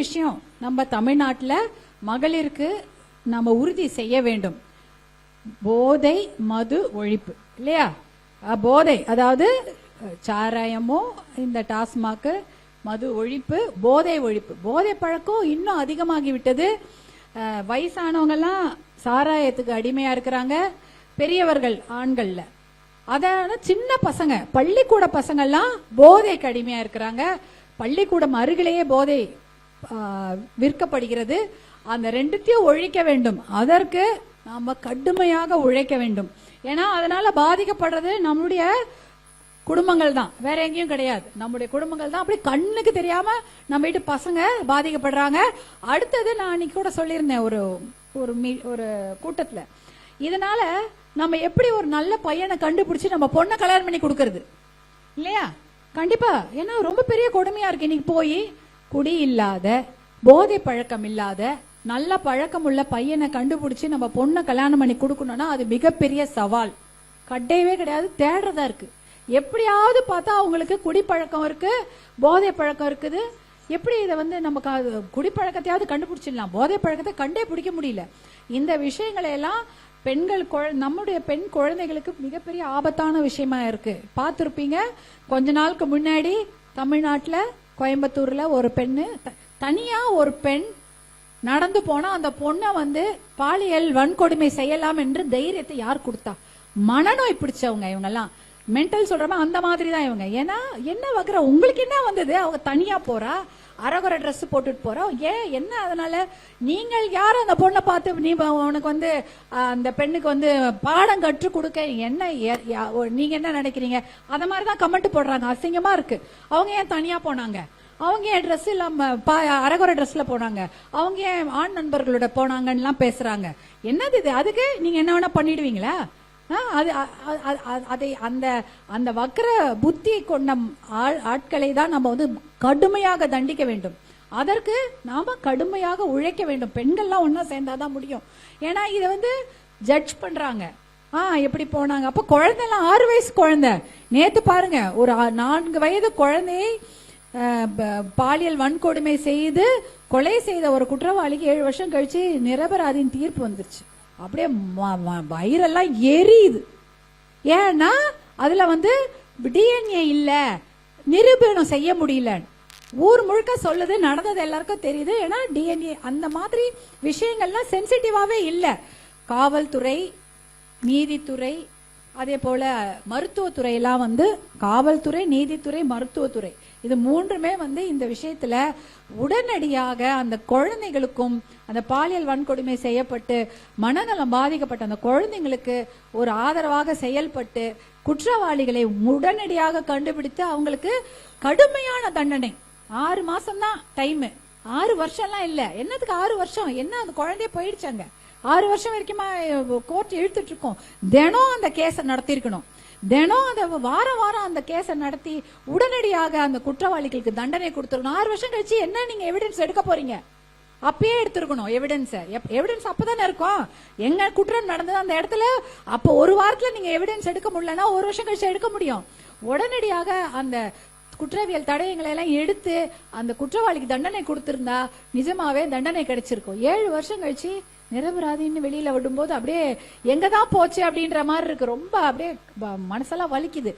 விஷயம் நம்ம தமிழ்நாட்டில் மகளிருக்கு நம்ம உறுதி செய்ய வேண்டும். போதை மது ஒழிப்பு. இல்லையா? போதை. அதாவது சாராயமோ இந்த டாஸ்மாக்கு மது ஒழிப்பு போதை ஒழிப்பு. போதை பழக்கம் இன்னும் அதிகமாகி விட்டது வயசானவங்கெல்லாம் சாராயத்துக்கு அடிமையா இருக்கிறாங்க. பெரியவர்கள் ஆண்கள்ல. அதான சின்ன பசங்க பள்ளிக்கூட பசங்கள்லாம் போதைக்கு அடிமையா இருக்கிறாங்க. பள்ளிக்கூடம் அருகிலேயே போதை விற்கப்படுகிறது. அந்த ரெண்டுத்தையும் ஒழிக்க வேண்டும். அதற்கு நாம கடுமையாக உழைக்க வேண்டும். ஏன்னா அதனால பாதிக்கப்படுறது நம்மளுடைய குடும்பங்கள் தான். வேற எங்கேயும் கிடையாது. நம்முடைய குடும்பங்கள் தான். அப்படி கண்ணுக்கு தெரியாம நம்ம வீட்டு பசங்க பாதிக்கப்படுறாங்க. அடுத்தது நான் அன்னைக்கு கூட சொல்லியிருந்தேன் ஒரு ஒரு மீ- ஒரு கூட்டத்துல. இதனால நம்ம எப்படி ஒரு நல்ல பையனை கண்டுபிடிச்சு நம்ம பொண்ணை கல்யாணம் பண்ணி கொடுக்கறது? இல்லையா? கண்டிப்பா. ஏன்னா ரொம்ப பெரிய கொடுமையா இருக்கு. இன்னைக்கு போய் குடி இல்லாத போதை பழக்கம் இல்லாத நல்ல பழக்கம் உள்ள பையனை கண்டுபிடிச்சு நம்ம பொண்ணை கல்யாணம் பண்ணி கொடுக்கணும்னா அது மிகப்பெரிய சவால். கட்டையவே கிடையாது தேடுறதா இருக்கு. எப்படியாவது பார்த்தா அவங்களுக்கு குடிப்பழக்கம் இருக்கு போதை பழக்கம் இருக்குது. எப்படி இதை வந்து நமக்கு குடிப்பழக்கத்தையாவது கண்டுபிடிச்சிடலாம்? போதை பழக்கத்தை கண்டே பிடிக்க முடியல. இந்த விஷயங்களை எல்லாம் பெண்கள் குழ- நம்முடைய பெண் குழந்தைகளுக்கு மிகப்பெரிய ஆபத்தான விஷயமா இருக்கு. பார்த்துருப்பீங்க கொஞ்ச நாளுக்கு முன்னாடி தமிழ்நாட்டில் கோயம்புத்தூர்ல ஒரு பெண்ணு தனியாக தனியா ஒரு பெண் நடந்து போனா அந்த பொண்ணை வந்து பாலியல் வன்கொடுமை செய்யலாம் என்று தைரியத்தை யார் கொடுத்தா? மனநோய் பிடிச்சவங்க இவங்க எல்லாம் மென்டல் சொல்றமா அந்த மாதிரி தான் இவங்க. ஏன்னா என்ன வைக்கிற? உங்களுக்கு என்ன வந்தது? அவங்க தனியா போறா? அரகுற ட்ரெஸ் போட்டுட்டு போறோம். ஏன்? என்ன அதனால? நீங்கள் யார் அந்த பொண்ணை பார்த்து நீ உனக்கு வந்து அந்த பெண்ணுக்கு வந்து பாடம் கற்றுக் கொடுக்க என்ன யா- ஓ, நீங்க என்ன நினைக்கிறீங்க? அத மாதிரி தான் கமெண்ட் போடுறாங்க. அசிங்கமா இருக்கு. அவங்க ஏன் தனியா போனாங்க? அவங்க ஏன் ட்ரெஸ் இல்லாம பா- ட்ரெஸ்ல போனாங்க? அவங்க ஏன் ஆண் நண்பர்களோட போனாங்கன்னு பேசுறாங்க. என்னது இது? அதுக்கு நீங்க என்ன வேணா பண்ணிடுவீங்களா? அது அதை அந்த அந்த வக்கர புத்தி கொண்ட ஆள்- ஆட்களை தான் நம்ம வந்து கடுமையாக தண்டிக்க வேண்டும். அதற்கு நாம கடுமையாக உழைக்க வேண்டும். பெண்கள்லாம் ஒன்னா சேர்ந்தாதான் முடியும். ஏன்னா இதை வந்து ஜட்ஜ் பண்றாங்க. ஆ எப்படி போனாங்க? அப்ப குழந்தைலாம் ஆறு வயசு குழந்தை. நேத்து பாருங்க ஒரு நான்கு வயது குழந்தையை ப- பாலியல் வன்கொடுமை செய்து கொலை செய்த ஒரு குற்றவாளிக்கு ஏழு வருஷம் கழிச்சு நிரபராதியின் தீர்ப்பு வந்துருச்சு. அப்படியே ம- வயிறெல்லாம் எரியுது. ஏன்னா அதுல வந்து டிஎன்ஏ இல்ல நிரூபணம் செய்ய முடியல ஊர் முழுக்க சொல்லுது நடந்தது எல்லாருக்கும் தெரியுது. ஏன்னா டிஎன்ஏ அந்த மாதிரி விஷயங்கள்லாம் சென்சிட்டிவாவே இல்ல. காவல்துறை நீதித்துறை அதே போல மருத்துவத்துறையெல்லாம் வந்து காவல்துறை நீதித்துறை மருத்துவத்துறை. இது மூன்றுமே வந்து இந்த விஷயத்துல உடனடியாக அந்த குழந்தைகளுக்கும் அந்த பாலியல் வன்கொடுமை செய்யப்பட்டு மனநலம் பாதிக்கப்பட்ட அந்த குழந்தைங்களுக்கு ஒரு ஆதரவாக செயல்பட்டு குற்றவாளிகளை உடனடியாக கண்டுபிடித்து அவங்களுக்கு கடுமையான தண்டனை. ஆறு மாசம் தான் டைம் ஆறு வருஷம்லாம் இல்ல. என்னத்துக்கு ஆறு வருஷம்? என்ன அந்த குழந்தைய போயிடுச்சாங்க? ஆறு வருஷம் வரைக்குமா கோர்ட் இழுத்துட்டு இருக்கோம் தினம் அந்த கேஸை நடத்தியிருக்கணும். தினம் அந்த வாரம் வாரம் அந்த கேஸை நடத்தி உடனடியாக அந்த குற்றவாளிகளுக்கு தண்டனை கொடுத்துருக்கணும் ஆறு வருஷம் கழிச்சு என்ன நீங்க எவிடன்ஸ் எடுக்க போறீங்க? அப்பயே எடுத்திருக்கணும் எவிடன்ஸ் எவிடன்ஸ் அப்பதானே இருக்கும்? எங்க குற்றம் நடந்தது அந்த இடத்துல? அப்போ ஒரு வாரத்துல நீங்க எவிடன்ஸ் எடுக்க முடியலன்னா ஒரு வருஷம் கழிச்சு எடுக்க முடியும். உடனடியாக அந்த குற்றவியல் தடயங்களை எல்லாம் எடுத்து அந்த குற்றவாளிக்கு தண்டனை கொடுத்திருந்தா நிஜமாவே தண்டனை கிடைச்சிருக்கும். ஏழு வருஷம் கழிச்சு நிரபராதின்னு வெளியில விடும்போது அப்படியே எங்கதான் போச்சு அப்படின்ற மாதிரி இருக்கு. ரொம்ப அப்படியே மனசெல்லாம் வலிக்குது.